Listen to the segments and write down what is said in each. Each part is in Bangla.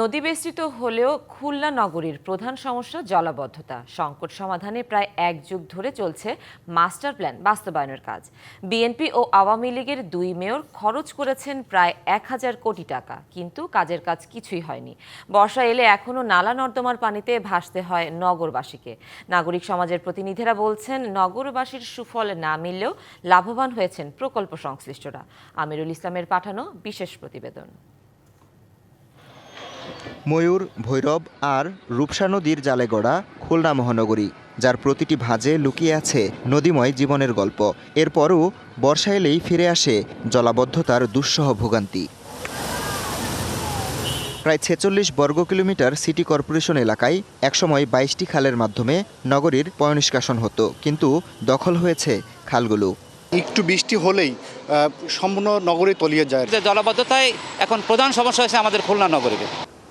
নদী বেষ্টিত হলেও খুলনা নগরীর প্রধান সমস্যা জলাবদ্ধতা। সংকট সমাধানে প্রায় এক যুগ ধরে চলছে মাস্টার প্ল্যান বাস্তবায়নের কাজ। বিএনপি ও আওয়ামী লীগের দুই মেয়র খরচ করেছেন প্রায় এক হাজার কোটি টাকা, কিন্তু কাজের কাজ কিছুই হয়নি। বর্ষা এলে এখনও নালা নর্দমার পানিতে ভাসতে হয় নগরবাসীকে। নাগরিক সমাজের প্রতিনিধিরা বলছেন, নগরবাসীর সুফল না মিললেও লাভবান হয়েছেন প্রকল্প সংশ্লিষ্টরা। আমিরুল ইসলামের পাঠানো বিশেষ প্রতিবেদন। ময়ূর ভৈরব আর রূপসা নদীর জালে গড়া খুলনা মহানগরী যার প্রতিটি ভাঁজে লুকিয়ে আছে নদীময় জীবনের গল্প। এরপরও বর্ষা এলেই ফিরে আসে জলাবদ্ধতার দুঃসহ ভোগান্তি। প্রায় ছেচল্লিশ বর্গ কিলোমিটার সিটি কর্পোরেশন এলাকায় একসময় বাইশটি খালের মাধ্যমে নগরীর পয়নিষ্কাশন হতো কিন্তু দখল হয়েছে খালগুলো। একটু বৃষ্টি হলেই সম্পূর্ণ নগরে তলিয়ে যায়। জলাবদ্ধতায় এখন প্রধান সমস্যা হয়েছে আমাদের খুলনা নগরীতে।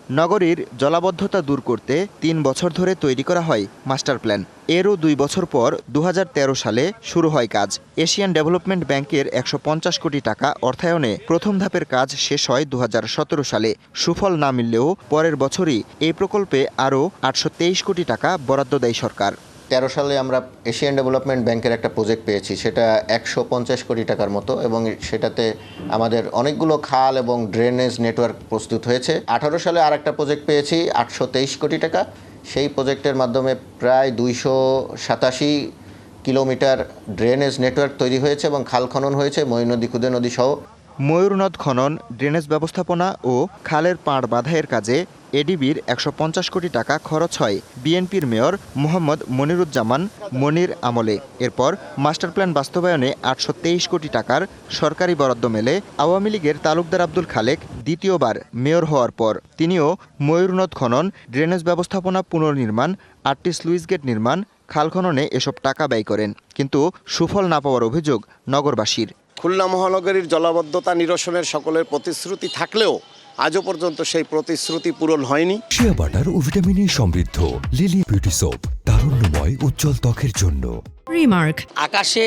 নগরীর জলাবদ্ধতা দূর করতে তিন বছর ধরে তৈরি করা হয় মাস্টার প্ল্যান। এরও দুই বছর পর দুহাজার তেরো সালে শুরু হয় কাজ। এশিয়ান ডেভেলপমেন্ট ব্যাংকের একশো পঞ্চাশ কোটি টাকা অর্থায়নে প্রথম ধাপের কাজ শেষ হয় দুহাজার সতেরো সালে। সুফল না মিললেও পরের বছরই এই প্রকল্পে আরও আটশো তেইশ কোটি টাকা বরাদ্দ দেয় সরকার। তেরো সালে আমরা এশিয়ান ডেভেলপমেন্ট ব্যাংকের একটা প্রজেক্ট পেয়েছি, সেটা একশো পঞ্চাশ কোটি টাকার মতো এবং সেটাতে আমাদের অনেকগুলো খাল এবং ড্রেনেজ নেটওয়ার্ক প্রস্তুত হয়েছে। আঠারো সালে আর একটা প্রজেক্ট পেয়েছি, আটশো তেইশ কোটি টাকা। সেই প্রজেক্টের মাধ্যমে প্রায় দুইশো সাতাশি কিলোমিটার ড্রেনেজ নেটওয়ার্ক তৈরি হয়েছে এবং খাল খনন হয়েছে মই নদী ক্ষুদে নদী সহ। ময়ূর নদ খনন ড্রেনেজ ব্যবস্থাপনা ও খালের পাড় বাঁধাইয়ের কাজে এডিবির একশো পঞ্চাশ কোটি টাকা খরচ হয় বিএনপির মেয়র মোহাম্মদ মনিরুজ্জামান মনির আমলে। এরপর মাস্টার প্ল্যান বাস্তবায়নে আটশো তেইশ কোটি টাকার সরকারি বরাদ্দ মেলে আওয়ামী লীগের তালুকদার আব্দুল খালেক দ্বিতীয়বার মেয়র হওয়ার পর। তিনিও ময়ূর নদ খনন, ড্রেনেজ ব্যবস্থাপনা পুনর্নির্মাণ আটটি স্লুইস গেট নির্মাণ, খাল খননে এসব টাকা ব্যয় করেন। কিন্তু সুফল না পাওয়ার অভিযোগ নগরবাসীর। খুলনা মহানগরীর জলাবদ্ধতা নিরসনের সকলের প্রতিশ্রুতি থাকলেও আজও পর্যন্ত সেই প্রতিশ্রুতি পূরণ হয়নি। শিয়া বাটার ও ভিটামিনে সমৃদ্ধ লিলি বিউটি সোপ তারুণ্যময় উজ্জ্বল ত্বকের জন্য। রিমার্ক। আকাশে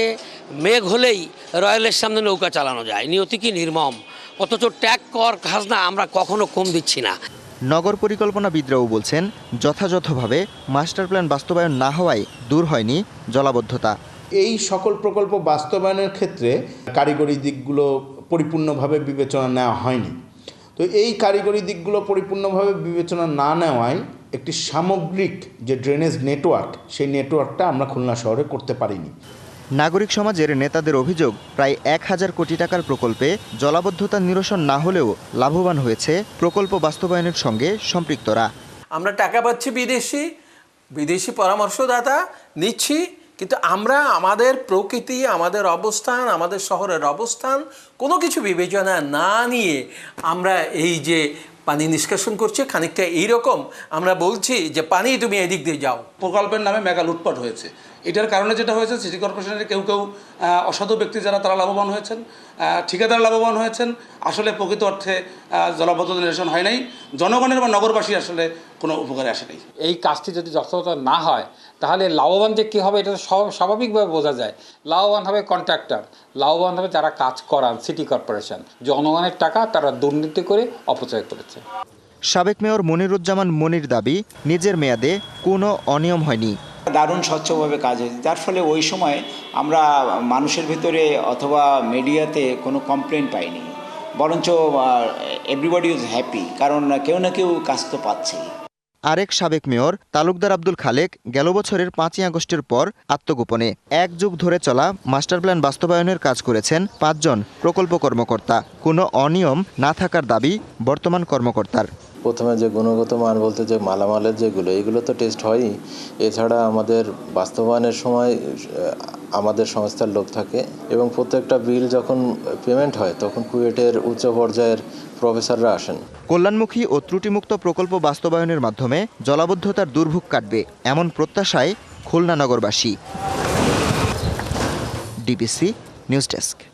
মেঘ হলেই রয়্যালের সামনে নৌকা চালানো যায়। নিয়তি কি নির্মম? অথচ ট্যাগ কর খাজনা আমরা কখনো কম দিচ্ছি না। নগর পরিকল্পনাবিদরাও বলছেন যথাযথভাবে মাস্টার প্ল্যান বাস্তবায়ন না হওয়ায় দূর হয়নি জলাবদ্ধতা। এই সকল প্রকল্প বাস্তবায়নের ক্ষেত্রে কারিগরি দিকগুলো পরিপূর্ণভাবে বিবেচনা নেওয়া হয়নি। তো এই কারিগরি দিকগুলো পরিপূর্ণভাবে বিবেচনা না নেওয়ায় একটি সামগ্রিক যে ড্রেনেজ নেটওয়ার্ক সেই নেটওয়ার্কটা আমরা খুলনা শহরে করতে পারিনি। নাগরিক সমাজের নেতাদের অভিযোগ প্রায় এক হাজার কোটি টাকার প্রকল্পে জলাবদ্ধতা নিরসন না হলেও লাভবান হয়েছে প্রকল্প বাস্তবায়নের সঙ্গে সম্পৃক্তরা। আমরা টাকা পাচ্ছি বিদেশি বিদেশি পরামর্শদাতা নিচ্ছি কিন্তু আমরা আমাদের প্রকৃতি, আমাদের অবস্থান, আমাদের শহরের অবস্থান, কোনো কিছু বিবেচনা না নিয়ে আমরা এই যে পানি নিষ্কাশন করছি, খানিকটা এইরকম আমরা বলছি যে পানি তুমি এদিক দিয়ে যাও। প্রকল্পের নামে মেগা লুটপাট হয়েছে। এটার কারণে যেটা হয়েছে, সিটি কর্পোরেশনের কেউ কেউ অসাধু ব্যক্তি যারা তারা লাভবান হয়েছেন ঠিকাদার লাভবান হয়েছেন। আসলে প্রকৃত অর্থে জলাবদ্ধতা নিরসন হয় নাই। জনগণের বা নগরবাসী আসলে কোনো উপকারে আসে নাই। এই কাজটি যদি যথাযথ না হয় তাহলে লাভবান যে কী হবে এটা স্বাভাবিকভাবে বোঝা যায়। লাভবান হবে কন্ট্রাক্টর লাভবান হবে যারা কাজ করান সিটি কর্পোরেশন জনগণের টাকা তারা দুর্নীতি করে অপচয় করেছে। সাবেক মেয়র মনিরুজ্জামান মনির দাবি নিজের মেয়াদে কোনো অনিয়ম হয়নি। দারুণ স্বচ্ছভাবে কাজ হয়েছে। যার ফলে ওই সময় আমরা মানুষের ভিতরে অথবা মিডিয়াতে কোনো কমপ্লেন পাইনি। বরঞ্চ এভরিবডি ইজ হ্যাপি কারণ কেউ না কেউ কাজ তো পাচ্ছেই। আরেক সাবেক মেয়র তালুকদার আব্দুল খালেক গেল বছরের পাঁচই আগস্টের পর আত্মগোপনে। এক যুগ ধরে চলা মাস্টার প্ল্যান বাস্তবায়নের কাজ করেছেন পাঁচজন প্রকল্প কর্মকর্তা। কোনো অনিয়ম না থাকার দাবি বর্তমান কর্মকর্তার। প্রথমে যে গুণগত মান বলতে যে মালামালের যেগুলো, এগুলো তো টেস্ট হয়ই। এছাড়া আমাদের বাস্তবায়নের সময় আমাদের সংস্থার লোক থাকে এবং প্রত্যেকটা বিল যখন পেমেন্ট হয়, তখন কুয়েটের উচ্চ পর্যায়ের প্রফেসররা আসেন। কল্যাণমুখী ও ত্রুটিমুক্ত প্রকল্প বাস্তবায়নের মাধ্যমে জলাবদ্ধতার দুর্ভোগ কাটবে এমন প্রত্যাশায় খুলনা নগরবাসী। DBC news desk.